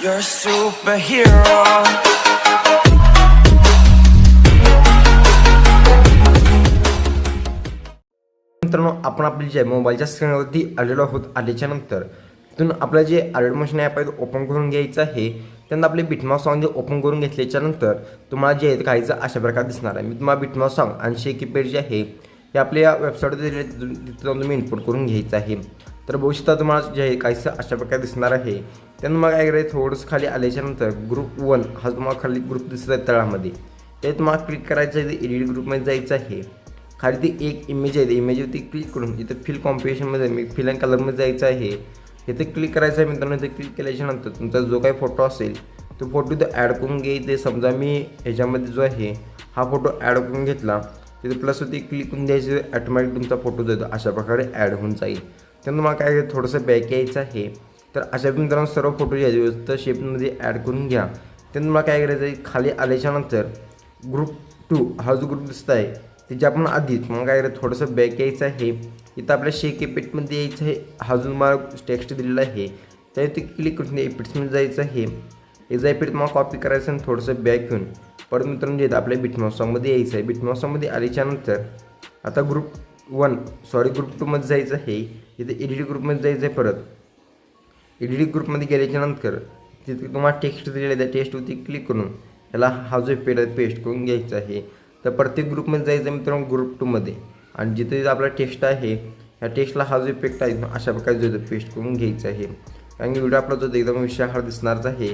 You're a superhero. मित्रांनो आपण आपली जे मोबाईलच्या स्क्रीनवरती आलेलो आहोत आल्याच्यानंतर तिथून आपलं जे आर्ड मशीन ॲप आहे ओपन करून घ्यायचं आहे त्यांना आपले बिटमास सॉंग जे ओपन करून घेतल्याच्यानंतर तुम्हाला जे आहे ते काहीचं अशा प्रकारे दिसणार आहे. मी तुम्हाला बिटमास सॉंग आणि शेकी पेड जे आहे हे आपल्या वेबसाईटवर तिथून तिथं जाऊन तुम्ही इनपुट करून घ्यायचं आहे. तर भविष्यात तुम्हाला जे आहे काहीसं अशा प्रकारे दिसणार आहे त्यांना मग काय करायचं थोडंसं खाली आल्याच्यानंतर ग्रुप वन हा तुम्हाला खाली ग्रुप दिसत आहे तळामध्ये. ते तुम्हाला क्लिक करायचं आहे एडिट ग्रुपमध्ये जायचं आहे. खाली ती एक इमेज आहे इमेजवरती क्लिक करून इथं फिल कॉम्पिटिशनमध्ये मी फिल अँड कलरमध्ये जायचं आहे. इथे क्लिक करायचं आहे मित्रांनो इथे क्लिक केल्याच्यानंतर तुमचा जो काही फोटो असेल तो फोटो इथं ॲड करून घ्यायचे समजा मी ह्याच्यामध्ये जो आहे हा फोटो ॲड करून घेतला तिथे प्लस होती क्लिक करून द्यायचं ॲटोमॅटिक तुमचा फोटो देतो अशा प्रकारे ॲड होऊन जाईल. त्यानंतर मला काय थोडंसं बॅक यायचं आहे. तर अशा मित्रांनो सर्व फोटो जे आहेत व्यवस्थित शेपमध्ये ॲड करून घ्या. त्यानंतर मला काय करायचं आहे खाली आल्याच्यानंतर ग्रुप टू हा जो ग्रुप दिसत आहे त्याच्या आपण आधीच मग काय करायचं थोडंसं बॅक यायचं आहे. इथं आपल्या शेक एपिटमध्ये यायचं आहे. हा जो मला टेक्स्ट दिलेला आहे. त्या इथे क्लिक करून एपिट्समध्ये जायचं आहे. याचा एपिट मला कॉपी करायचं आणि थोडंसं बॅक घेऊन परत मित्रांनो जे आपल्या बिटमॉसॉमध्ये यायचं आहे. बिटमॉसॉमध्ये आल्याच्यानंतर आता ग्रुप वन सॉरी ग्रुप टूमध्ये जायचं आहे. इथे एडिट ग्रुपमध्ये जायचं आहे परत. एडिट ग्रुपमध्ये गेल्याच्यानंतर तिथे तुम्हाला टेक्स्ट दिलेलं आहे. त्या टेस्टवरती क्लिक करून याला हा जो पेड आहे पेस्ट करून घ्यायचा आहे. तर प्रत्येक ग्रुपमध्ये जायचं मित्रांनो ग्रुप टूमध्ये आणि जिथे आपला टेस्ट आहे ह्या टेस्टला हा जो इफेक्ट आहे अशा प्रकारे जो पेस्ट करून घ्यायचा आहे. कारण की व्हिडिओ आपला जो एकदम विषयाहार दिसणारच आहे.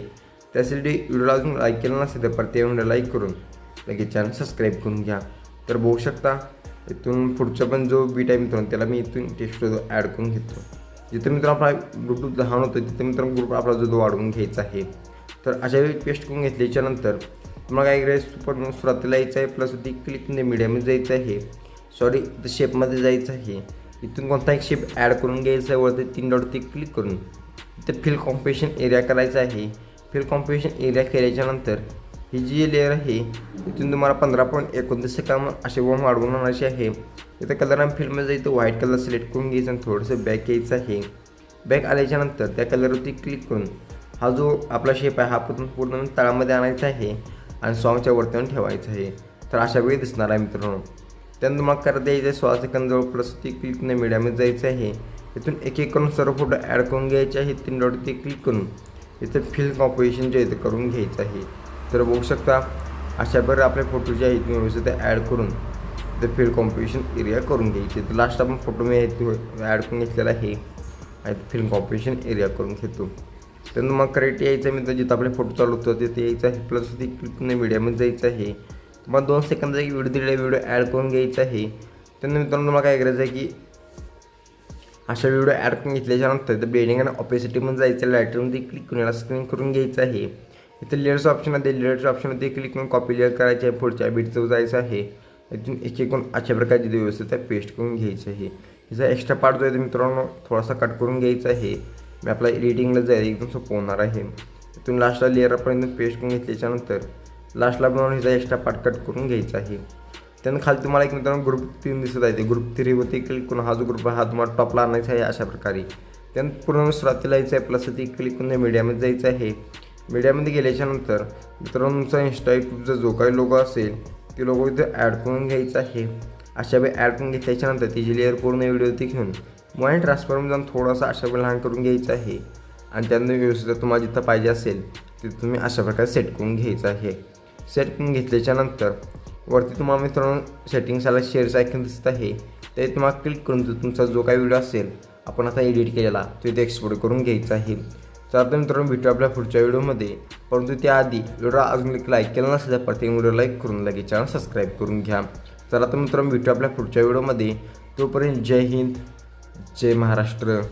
त्यासाठी व्हिडिओला अजून लाईक केला नसेल तर प्रत्येक व्हिडिओ लाईक करून लगेच चॅनल सबस्क्राईब करून घ्या. तर बघू शकता इथून पुढचा पण जो बीट आहे मित्रांनो त्याला मी इथून टेस्ट ॲड करून घेतो. जिथे मित्रांनो आपला ब्लूटूथ लहान होतो तिथे मित्रांनो ग्रुप आपला जो वाढवून घ्यायचा आहे. तर अशा वेळी पेस्ट करून घेतल्याच्यानंतर तुम्हाला काय करायचं? सुपर सुरुवातीला यायचं आहे प्लस ती क्लिक मीडियममध्ये जायचं आहे. सॉरी शेपमध्ये जायचं आहे. इथून कोणता एक शेप ॲड करून घ्यायचा आहे वरती तीन डॉटवरती क्लिक करून. इथं फिल कॉम्पिटिशन एरिया करायचा आहे. फिल कॉम्पिटिशन एरिया केल्याच्यानंतर ही जी लेअर आहे इथून तुम्हाला पंधरा पॉईंट एकोणतीस सेकंद असे वन वाढवून आणायचे आहे. इथं कलर आणि फिल्ममध्ये जायचं व्हाईट कलर सिलेक्ट करून घ्यायचं आणि थोडंसं बॅक यायचं आहे. बॅक आल्याच्यानंतर त्या कलरवरती क्लिक करून हा जो आपला शेप आहे हा पूर्ण पूर्ण तळामध्ये आणायचा आहे. आणि सॉंगच्या वरती ठेवायचं आहे. तर अशा वेळी दिसणार आहे मित्रांनो. त्यानंतर मग करता द्यायचं आहे सोळा सेकंद प्लस ती क्लिक मीडियामध्ये जायचं आहे. इथून एक एक करून सर्व फोटो ॲड करून घ्यायचे आहे तीन डॉट ते क्लिक करून इथं फिल कॉम्पोजिशन जे आहे ते करून घ्यायचं आहे. तर बघू शकता अशा प्रकारे आपले फोटो जे आहेत व्यवस्थित ॲड करून ते फिल कॉम्पोजिशन एरिया करून घ्यायचे. तर लास्ट आपण फोटो मी ॲड करून घेतलेला आहे. आणि फिल्म कॉम्पिटिशन एरिया करून घेतो. त्यानंतर मग करेक्ट यायचं आहे मी जिथं आपले फोटो चालू होतो तिथे यायचं आहे. प्लस ती क्लिक मीडियामध्ये जायचं आहे. तुम्हाला दोन सेकंदाचा एक व्हिडिओ दिलेला व्हिडिओ ॲड करून घ्यायचा आहे. त्यानंतर मित्रांनो तुम्हाला काय करायचं आहे की अशा व्हिडिओ ॲड करून घेतल्याच्यानंतर तर बेडिंग आणि ऑपेसिटीमध्ये जायचं लायटरमध्ये क्लिक करून याला स्क्रीन करून घ्यायचं आहे. इथं लेअर्स ऑप्शन आहे लेअर्स ऑप्शनमध्ये क्लिक करून कॉपी लेअर करायची आहे. पुढच्या बीटचं जायचं आहे. इथून एक एक करून अशा प्रकारची व्यवस्थित पेस्ट करून घ्यायचं आहे. याचा एक्स्ट्रा पार्ट जो आहे मित्रांनो थोडासा कट करून घ्यायचा आहे. मी आपला एडिटिंगला जाईल एकदम सोपं होणार आहे. इथून लास्टला लेअरपर्यंत पेस्ट करून घेतल्याच्यानंतर लास्टला बनवून ह्याचा एक्स्ट्रा पार्ट कट करून घ्यायचा आहे. त्यानं खाली तुम्हाला एक मित्रांनो ग्रुप तीन दिसत आहे. ते ग्रुप थ्रीवरती क्लिक करून हा जो ग्रुप आहे हा तुम्हाला टॉपला आणायचा आहे अशा प्रकारे. त्यानं पूर्ण सुरुवातीला यायचं आहे प्लस ती क्लिक करून मीडियामध्ये जायचं आहे. मीडियामध्ये गेल्याच्यानंतर मित्रांनो तुमचा इंस्टा यूट्यूबचा जो काही लोगो असेल ते लोगो इथं ॲड करून घ्यायचं आहे. अशा वेळी ॲड करून घेतल्याच्यानंतर तिची लेअर पूर्ण व्हिडिओ घेऊन मोबाईल ट्रान्सफॉर्म जाऊन थोडासा अशा प्रकारे लहान करून घ्यायचं आहे. आणि त्यानंतर व्यवस्थित तुम्हाला जिथं पाहिजे असेल तिथं तुम्ही अशा प्रकारे सेट करून घ्यायचं आहे. सेट करून घेतल्याच्यानंतर वरती तुम्हाला मित्रांनो सेटिंग्स आला शेअरचं आयकन दिसत आहे. ते तुम्हाला क्लिक करून तो तुमचा जो काही व्हिडिओ असेल आपण आता एडिट केलेला तो इथे एक्सपोर्ट करून घ्यायचा आहे. तर आता मित्रांनो भेटू आपल्या पुढच्या व्हिडिओमध्ये परंतु त्याआधी व्हिडिओ अजून एक लाईक केला नसेल तर प्रत्येक व्हिडिओ लाईक करून लगेच चॅनल सबस्क्राईब करून घ्या. तर आता मित्रांनो भेटू आपल्या पुढच्या व्हिडिओमध्ये तोपर्यंत जय हिंद. जय महाराष्ट्र